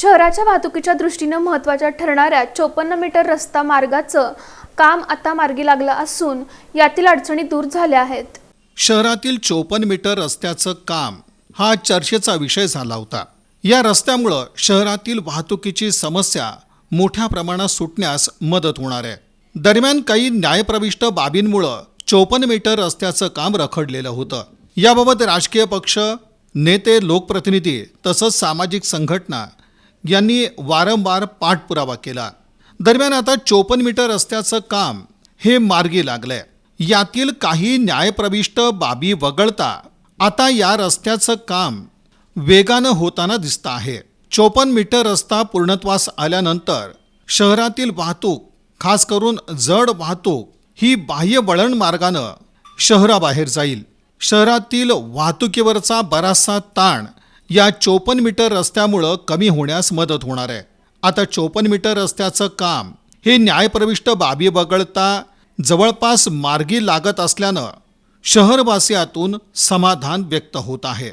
शहराच्या वाहतुकीच्या दृष्टीनं महत्त्वाच्या ठरणाऱ्या चोपन्न मीटर रस्ता मार्गाचं काम आता मार्गी लागलं असून यातील अडचणी दूर झाल्या आहेत. शहरातील चोपन्न मीटर रस्त्याचं काम हा चर्चेचा विषय झाला होता. या रस्त्यामुळं शहरातील वाहतुकीची समस्या मोठ्या प्रमाणात सुटण्यास मदत होणार आहे. दरम्यान काही न्यायप्रविष्ट बाबींमुळं चोपन्न मीटर रस्त्याचं काम रखडलेलं होतं. याबाबत राजकीय पक्ष नेते लोकप्रतिनिधी तसंच सामाजिक संघटना यांनी वारंवार पाठपुरावा केला. दरम्यान आता चोपन्न मीटर रस्त्याचं काम हे मार्गी लागलंय. यातील काही न्यायप्रविष्ट बाबी वगळता आता या रस्त्याचं काम वेगानं होताना दिसतं आहे. चोपन्न मीटर रस्ता पूर्णत्वास आल्यानंतर शहरातील वाहतूक खास करून जड वाहतूक ही बाह्य वळण मार्गानं शहराबाहेर जाईल. शहरातील वाहतुकीवरचा बराचसा ताण या चोपन्न मीटर रस्त्यामुळं कमी होण्यास मदत होणार आहे. आता चोपन्न मीटर रस्त्याचं काम हे न्यायप्रविष्ट बाबी वगळता जवळपास मार्गी लागत असल्यानं शहरवासियातून समाधान व्यक्त होत आहे.